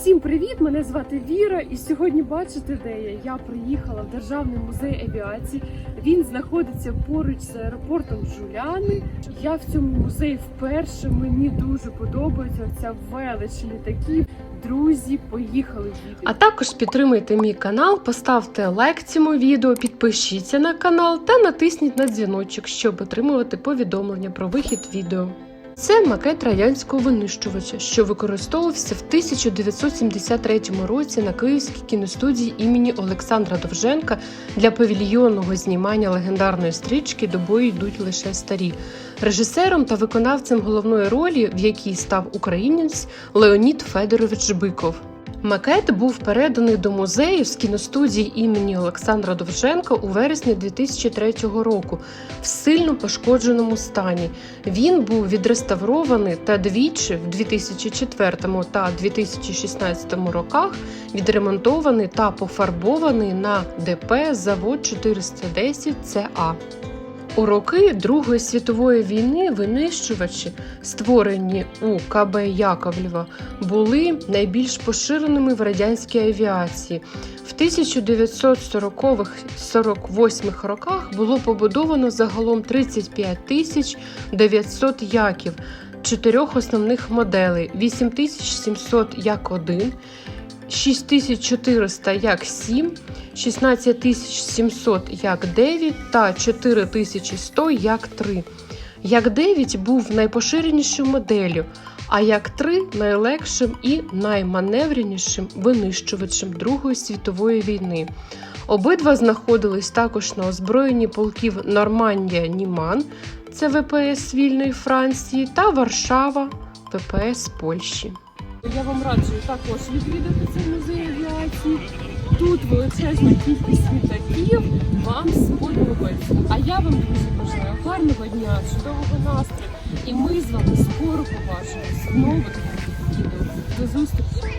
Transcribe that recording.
Всім привіт! Мене звати Віра, і сьогодні бачите, де я. Я приїхала в Державний музей авіації. Він знаходиться поруч з аеропортом Жуляни. Я в цьому музеї вперше. Мені дуже подобається ця велич літаків. Друзі, поїхали в А також підтримайте мій канал, поставте лайк цьому відео, підпишіться на канал та натисніть на дзвіночок, щоб отримувати повідомлення про вихід відео. Це макет радянського винищувача, що використовувався в 1973 році на Київській кіностудії імені Олександра Довженка для павільйонного знімання легендарної стрічки До бою йдуть лише старі. Режисером та виконавцем головної ролі, в якій став українець Леонід Федорович Биков. Макет був переданий до музею з кіностудії імені Олександра Довженка у вересні 2003 року в сильно пошкодженому стані. Він був відреставрований та двічі в 2004 та 2016 роках відремонтований та пофарбований на ДП завод 410 ЦА. У роки Другої світової війни винищувачі, створені у КБ Яковлєва, були найбільш поширеними в радянській авіації. В 1940-48 роках було побудовано загалом 35 тисяч 900 яків, чотирьох основних моделей: 8700 як 1 6400 як 7, 16700 як 9 та 4100 як 3. Як 9 був найпоширенішою моделлю, а як 3 найлегшим і найманевренішим винищувачем Другої світової війни. Обидва знаходились також на озброєнні полків Нормандія Німан, це ВПС вільної Франції, та Варшава ВПС Польщі. Я вам раджу також відвідати цей музей авіації. Тут величезна кількість літаків. Вам сподобається. А я вам дуже бажаю гарного дня, чудового настрою. І ми з вами скоро побачимося. в нових відео. До зустрічі!